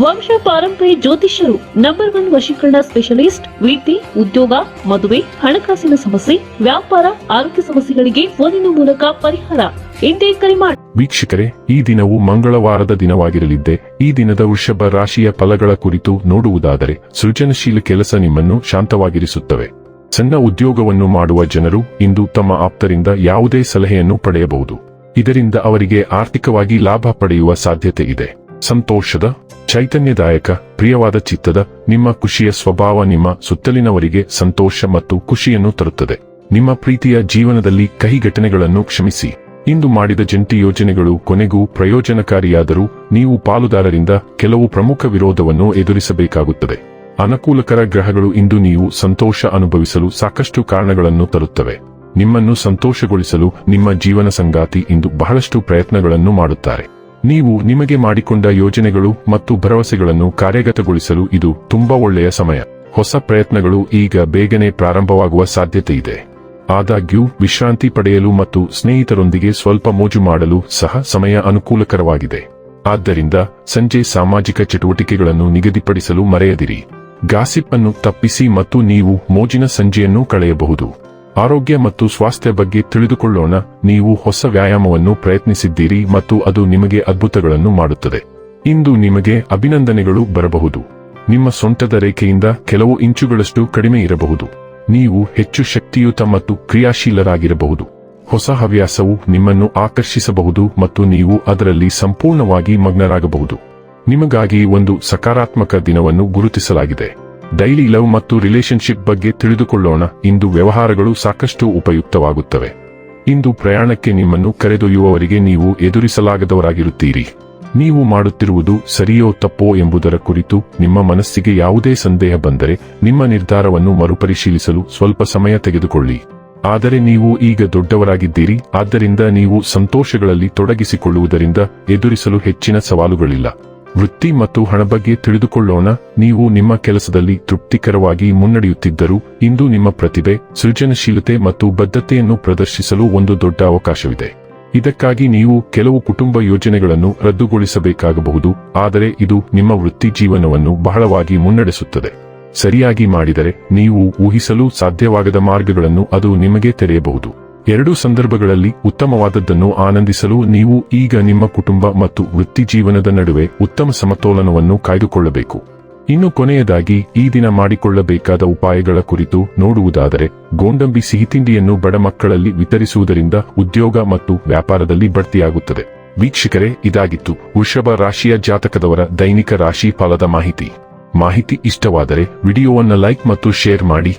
ವಂಶ ಪಾರಂಪರ್ಯ ಜ್ಯೋತಿಷ್ಯರು ನಂಬರ್ ಒನ್ ವಶೀಕರಣ ಸ್ಪೆಷಲಿಸ್ಟ್ ವಿದ್ಯೆ ಉದ್ಯೋಗ, ಮದುವೆ, ಹಣಕಾಸಿನ ಸಮಸ್ಯೆ, ವ್ಯಾಪಾರ, ಆರೋಗ್ಯ ಸಮಸ್ಯೆಗಳಿಗೆ ಫೋನಿನ ಮೂಲಕ ಪರಿಹಾರ. ಎಂದೇ ಕರೆ ಮಾಡಿ ವೀಕ್ಷಕರೇ, ಈ ದಿನವು ಮಂಗಳವಾರದ ದಿನವಾಗಿರಲಿದ್ದೆ. ಈ ದಿನದ ವೃಷಭ ರಾಶಿಯ ಫಲಗಳ ಕುರಿತು ನೋಡುವುದಾದರೆ, ಸೃಜನಶೀಲ ಕೆಲಸ ನಿಮ್ಮನ್ನು ಶಾಂತವಾಗಿರಿಸುತ್ತವೆ. ಸಣ್ಣ ಉದ್ಯೋಗವನ್ನು ಮಾಡುವ ಜನರು ಇಂದು ತಮ್ಮ ಆಪ್ತರಿಂದ ಯಾವುದೇ ಸಲಹೆಯನ್ನು ಪಡೆಯಬಹುದು. ಇದರಿಂದ ಅವರಿಗೆ ಆರ್ಥಿಕವಾಗಿ ಲಾಭ ಪಡೆಯುವ ಸಾಧ್ಯತೆ ಇದೆ. ಸಂತೋಷದ, ಚೈತನ್ಯದಾಯಕ, ಪ್ರಿಯವಾದ ಚಿತ್ತದ, ನಿಮ್ಮ ಖುಷಿಯ ಸ್ವಭಾವ ನಿಮ್ಮ ಸುತ್ತಲಿನವರಿಗೆ ಸಂತೋಷ ಮತ್ತು ಖುಷಿಯನ್ನು ತರುತ್ತದೆ. ನಿಮ್ಮ ಪ್ರೀತಿಯ ಜೀವನದಲ್ಲಿ ಕಹಿ ಘಟನೆಗಳನ್ನು ಕ್ಷಮಿಸಿ. ಇಂದು ಮಾಡಿದ ಜಂಟಿ ಯೋಜನೆಗಳು ಕೊನೆಗೂ ಪ್ರಯೋಜನಕಾರಿಯಾದರೂ ನೀವು ಪಾಲುದಾರರಿಂದ ಕೆಲವು ಪ್ರಮುಖ ವಿರೋಧವನ್ನು ಎದುರಿಸಬೇಕಾಗುತ್ತದೆ. ಅನುಕೂಲಕರ ಗ್ರಹಗಳು ಇಂದು ನೀವು ಸಂತೋಷ ಅನುಭವಿಸಲು ಸಾಕಷ್ಟು ಕಾರಣಗಳನ್ನು ತರುತ್ತವೆ. ನಿಮ್ಮನ್ನು ಸಂತೋಷಗೊಳಿಸಲು ನಿಮ್ಮ ಜೀವನ ಸಂಗಾತಿ ಇಂದು ಬಹಳಷ್ಟು ಪ್ರಯತ್ನಗಳನ್ನು ಮಾಡುತ್ತಾರೆ. ನೀವು ನಿಮಗೆ ಮಾಡಿಕೊಂಡ ಯೋಜನೆಗಳು ಮತ್ತು ಭರವಸೆಗಳನ್ನು ಕಾರ್ಯಗತಗೊಳಿಸಲು ಇದು ತುಂಬಾ ಒಳ್ಳೆಯ ಸಮಯ. ಹೊಸ ಪ್ರಯತ್ನಗಳು ಈಗ ಬೇಗನೆ ಪ್ರಾರಂಭವಾಗುವ ಸಾಧ್ಯತೆ ಇದೆ. ಆದಾಗ್ಯೂ, ವಿಶ್ರಾಂತಿ ಪಡೆಯಲು ಮತ್ತು ಸ್ನೇಹಿತರೊಂದಿಗೆ ಸ್ವಲ್ಪ ಮೋಜು ಮಾಡಲು ಸಹ ಸಮಯ ಅನುಕೂಲಕರವಾಗಿದೆ. ಆದ್ದರಿಂದ, ಸಂಜೆ ಸಾಮಾಜಿಕ ಚಟುವಟಿಕೆಗಳನ್ನು ನಿಗದಿಪಡಿಸಲು ಮರೆಯದಿರಿ. ಗಾಸಿಪ್ ಅನ್ನು ತಪ್ಪಿಸಿ ಮತ್ತು ನೀವು ಮೋಜಿನ ಸಂಜೆಯನ್ನು ಕಳೆಯಬಹುದು. ಆರೋಗ್ಯ ಮತ್ತು ಸ್ವಾಸ್ಥ್ಯ ಬಗ್ಗೆ ತಿಳಿದುಕೊಳ್ಳೋಣ. ನೀವು ಹೊಸ ವ್ಯಾಯಾಮವನ್ನು ಪ್ರಯತ್ನಿಸಿದ್ದೀರಿ ಮತ್ತು ಅದು ನಿಮಗೆ ಅದ್ಭುತಗಳನ್ನು ಮಾಡುತ್ತದೆ. ಇಂದು ನಿಮಗೆ ಅಭಿನಂದನೆಗಳು ಬರಬಹುದು. ನಿಮ್ಮ ಸೊಂಟದ ರೇಖೆಯಿಂದ ಕೆಲವು ಇಂಚುಗಳಷ್ಟು ಕಡಿಮೆ ಇರಬಹುದು. ನೀವು ಹೆಚ್ಚು ಶಕ್ತಿಯುತ ಮತ್ತು ಕ್ರಿಯಾಶೀಲರಾಗಿರಬಹುದು. ಹೊಸ ಹವ್ಯಾಸವು ನಿಮ್ಮನ್ನು ಆಕರ್ಷಿಸಬಹುದು ಮತ್ತು ನೀವು ಅದರಲ್ಲಿ ಸಂಪೂರ್ಣವಾಗಿ ಮಗ್ನರಾಗಬಹುದು. ನಿಮಗಾಗಿ ಒಂದು ಸಕಾರಾತ್ಮಕ ದಿನವನ್ನು ಗುರುತಿಸಲಾಗಿದೆ. ಡೈಲಿ ಲವ್ ಮತ್ತು ರಿಲೇಶನ್ಶಿಪ್ ಬಗ್ಗೆ ತಿಳಿದುಕೊಳ್ಳೋಣ. ಇಂದು ವ್ಯವಹಾರಗಳು ಸಾಕಷ್ಟು ಉಪಯುಕ್ತವಾಗುತ್ತವೆ. ಇಂದು ಪ್ರಯಾಣಕ್ಕೆ ನಿಮ್ಮನ್ನು ಕರೆದೊಯ್ಯುವವರಿಗೆ ನೀವು ಎದುರಿಸಲಾಗದವರಾಗಿರುತ್ತೀರಿ. ನೀವು ಮಾಡುತ್ತಿರುವುದು ಸರಿಯೋ ತಪ್ಪೋ ಎಂಬುದರ ಕುರಿತು ನಿಮ್ಮ ಮನಸ್ಸಿಗೆ ಯಾವುದೇ ಸಂದೇಹ ಬಂದರೆ ನಿಮ್ಮ ನಿರ್ಧಾರವನ್ನು ಮರುಪರಿಶೀಲಿಸಲು ಸ್ವಲ್ಪ ಸಮಯ ತೆಗೆದುಕೊಳ್ಳಿ. ಆದರೆ ನೀವು ಈಗ ದೊಡ್ಡವರಾಗಿದ್ದೀರಿ. ಆದ್ದರಿಂದ ನೀವು ಸಂತೋಷಗಳಲ್ಲಿ ತೊಡಗಿಸಿಕೊಳ್ಳುವುದರಿಂದ ಎದುರಿಸಲು ಹೆಚ್ಚಿನ ಸವಾಲುಗಳಿಲ್ಲ. ವೃತ್ತಿ ಮತ್ತು ಹಣ ಬಗ್ಗೆ ತಿಳಿದುಕೊಳ್ಳೋಣ. ನೀವು ನಿಮ್ಮ ಕೆಲಸದಲ್ಲಿ ತೃಪ್ತಿಕರವಾಗಿ ಮುನ್ನಡೆಯುತ್ತಿದ್ದರೂ, ಇಂದು ನಿಮ್ಮ ಪ್ರತಿಭೆ, ಸೃಜನಶೀಲತೆ ಮತ್ತು ಬದ್ಧತೆಯನ್ನು ಪ್ರದರ್ಶಿಸಲು ಒಂದು ದೊಡ್ಡ ಅವಕಾಶವಿದೆ. ಇದಕ್ಕಾಗಿ ನೀವು ಕೆಲವು ಕುಟುಂಬ ಯೋಜನೆಗಳನ್ನು ರದ್ದುಗೊಳಿಸಬೇಕಾಗಬಹುದು, ಆದರೆ ಇದು ನಿಮ್ಮ ವೃತ್ತಿ ಜೀವನವನ್ನು ಬಹಳವಾಗಿ ಮುನ್ನಡೆಸುತ್ತದೆ. ಸರಿಯಾಗಿ ಮಾಡಿದರೆ, ನೀವು ಊಹಿಸಲು ಸಾಧ್ಯವಾಗದ ಮಾರ್ಗಗಳನ್ನು ಅದು ನಿಮಗೆ ತೆರೆಯಬಹುದು. ಎರಡೂ ಸಂದರ್ಭಗಳಲ್ಲಿ ಉತ್ತಮವಾದದ್ದನ್ನು ಆನಂದಿಸಲು ನೀವು ಈಗ ನಿಮ್ಮ ಕುಟುಂಬ ಮತ್ತು ವೃತ್ತಿ ಜೀವನದ ನಡುವೆ ಉತ್ತಮ ಸಮತೋಲನವನ್ನು ಕಾಯ್ದುಕೊಳ್ಳಬೇಕು. ಇನ್ನು ಕೊನೆಯದಾಗಿ, ಈ ದಿನ ಮಾಡಿಕೊಳ್ಳಬೇಕಾದ ಉಪಾಯಗಳ ಕುರಿತು ನೋಡುವುದಾದರೆ, ಗೋಂಡಂಬಿ ಸಿಹಿತಿಂಡಿಯನ್ನು ಬಡ ಮಕ್ಕಳಲ್ಲಿ ವಿತರಿಸುವುದರಿಂದ ಉದ್ಯೋಗ ಮತ್ತು ವ್ಯಾಪಾರದಲ್ಲಿ ಬಡ್ತಿಯಾಗುತ್ತದೆ. ವೀಕ್ಷಕರೇ, ಇದಾಗಿತ್ತು ವೃಷಭ ರಾಶಿಯ ಜಾತಕದವರ ದೈನಿಕ ರಾಶಿ ಫಲದ ಮಾಹಿತಿ. ಮಾಹಿತಿ ಇಷ್ಟವಾದರೆ ವಿಡಿಯೋವನ್ನು ಲೈಕ್ ಮತ್ತು ಶೇರ್ ಮಾಡಿ.